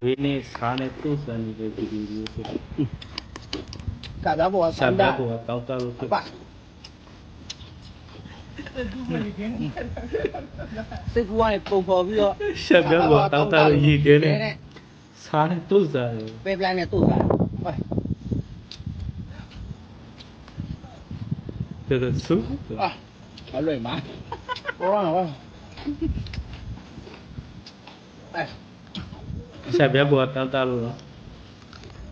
Vini sanetus dan juga gigi Cả đã bỏ sẵn đã của cao cao lúc bạn Sức quan này phồng phò vừa Sẽ biết của tao tao gì kia này Sáng này tốt ra rồi Bếp lại này tốt ra Từ từ xuống À, nó lười mà Ủa rồi hả Đây ည်တယ်နဲ့စားနဲ့တုံ့ဆန်တယ် ပဲပလန်နဲ့တို့တာဟို တော်တော်ဆူ အာမလွယ်မှာဘောရမှာအဲ ဆ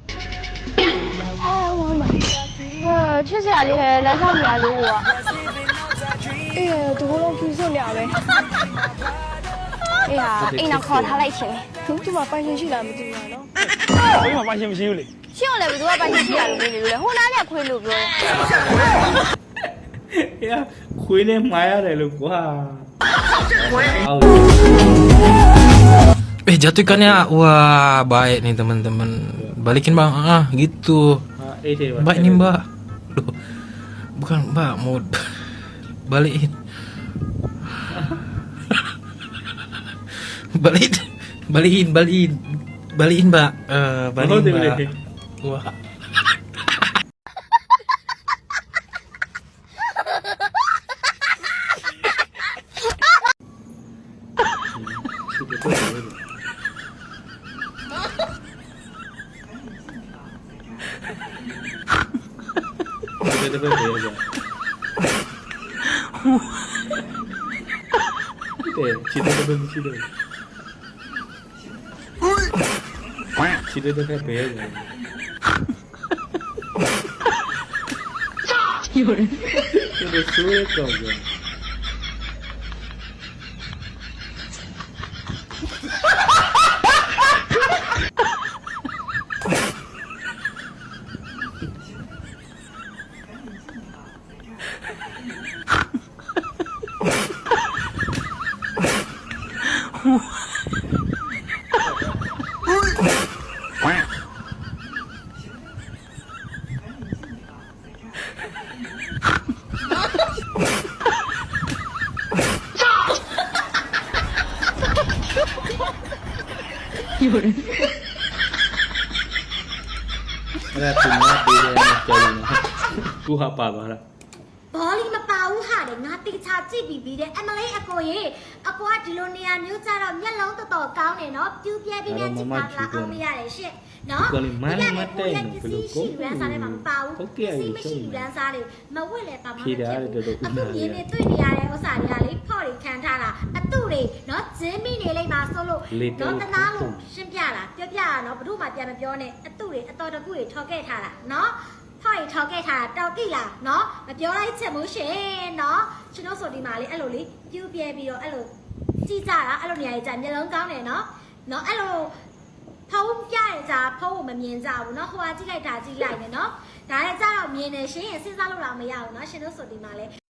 က်ဘက်ကိုတောင်းတလို့နော် 啊，确实啊，你来上面路啊。哎呀，这个龙皮手了呗。哎呀，哎，那靠他来请，ဒီမှာပိုင်ရှင်ရှိလားမသိဘူးနော် ဘယ်မှာပါရှင်မရှိဘူးလေ 请我来不多把你请来路没路嘞，我哪里亏路不？ ။အေးခွေးနဲ့မှားရတယ်လို့ကွာ။ဟု eh jatuh ikannya wah baik nih teman-teman. Balikin bang. Ah gitu. Baik nih mbak. Duh, bukan mbak mau balikin. Balikin balikin balikin. Balikin mbak. Uh, balikin mbak. wah. Bebê bebê já. Tira, tira, tira, tira. Tira da cabeça. Tira da então. Yun. Wala, tingnan. Kuha pa, para. လီမပါဘူးဟာလေငါတိချာကြည့်ပြီးပြီးတဲ့အမလေးအကိုရေအကိုကဒီလိုနေရာမျိုးကြတော့မျက်လုံးတော်တော်ကောင်းတယ်နော်ပြူးပြဲပြီးနဲ့ကြည့်ပါလားအောင်မရတယ်ရှင့်နော်ကိုလည်းမန်းလည်းမတည့်ဘူးဘယ်လိုကိုရှိရန်စားထဲမှာမပါဘူးဟုတ်ကဲ့စီရေမရှိရန်စားတွေမဝစ်လဲပါမှာဖြေတာလည်းတော်တော်ဥပမာအခုလေးရင်းနေတွေ့နေရတဲ့ဥစ္စာတွေကလေဖော့တွေခံထားတာအတုတွေနော်ဂျင်းမိနေလိမ့်မှာဆိုလို့လေတုံးနော်တနာလို့ရှင်းပြတာပြောပြတာနော်ဘု து မှပြန်မပြောနဲ့အတုတွေအတော်တကူတွေထော်ခဲ့ထားတာနော် ဖောက်ရီထောက်ခဲ့ထားတာတောက်တိလားနော်မပြောလိုက်ချင်ဘူးရှင်နော်ကျွန်တော်ဆိုဒီမှာလေအဲ့လိုလေပြူပြဲပြီးတော့အဲ့လိုကြည့်ကြတာအဲ့လိုနေရာကြီးကြာမျက်လုံးကောင်းတယ်နော်နော်အဲ့လိုဖုံးပြရကြဖုံးကိုမမြင်ကြဘူးနော်ဟိုကကြည့်လိုက်တာကြည့်လိုက်နေနော်ဒါလည်းကြာတော့မြင်နေရှင်စဉ်းစားလို့တော့မရဘူးနော်ရှင်တို့ဆိုဒီမှာလေ